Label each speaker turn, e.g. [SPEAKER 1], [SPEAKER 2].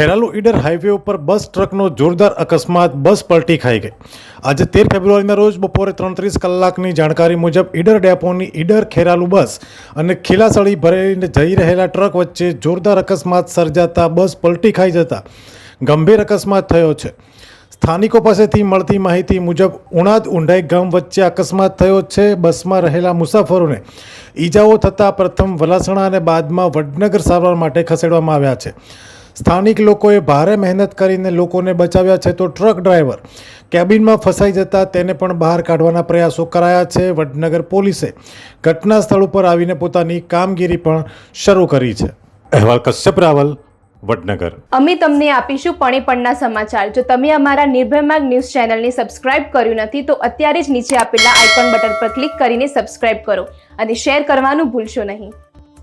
[SPEAKER 1] Kheralu Idar highway ઉપર બસ ટ્રકનો જોરદાર અકસ્માત, બસ પલટી ખાઈ ગઈ. આજે તેર ફેબ્રુઆરીના રોજ બપોરે ત્રણત્રીસ કલાકની જાણકારી મુજબ ઈડર ડેપોની ઈડર ખેરાલુ બસ અને ખીલાસળી ભરેલીને જઈ રહેલા ટ્રક વચ્ચે જોરદાર અકસ્માત સર્જાતા બસ પલટી ખાઈ જતા ગંભીર અકસ્માત થયો છે. સ્થાનિકો પાસેથી મળતી માહિતી મુજબ ઉણાદ ઉંડાઈ ગામ વચ્ચે અકસ્માત થયો છે. બસમાં રહેલા મુસાફરોને ઈજાઓ થતાં પ્રથમ વલાસણા અને બાદમાં વડનગર સારવાર માટે ખસેડવામાં આવ્યા છે. સ્થાનિક લોકોએ ભારે મહેનત કરીને લોકોને બચાવ્યા છે તો ટ્રક ડ્રાઈવર કેબિનમાં ફસાઈ જતા તેને પણ બહાર કાઢવાના પ્રયાસો કરાયા છે. વડનગર પોલીસે ઘટના સ્થળ ઉપર આવીને પોતાની કામગીરી પણ શરૂ કરી છે. અહેવાલ કશ્યપ રાવલ વડનગર.
[SPEAKER 2] અમે તમને આપીશું પણીપણના સમાચાર. જો તમે અમારા નિર્ભય માર્ગ ન્યૂઝ ચેનલને સબસ્ક્રાઇબ કર્યું નથી તો અત્યારે જ નીચે આપેલા આઇકોન બટન પર ક્લિક કરીને સબસ્ક્રાઇબ કરો અને શેર કરવાનું ભૂલશો નહીં.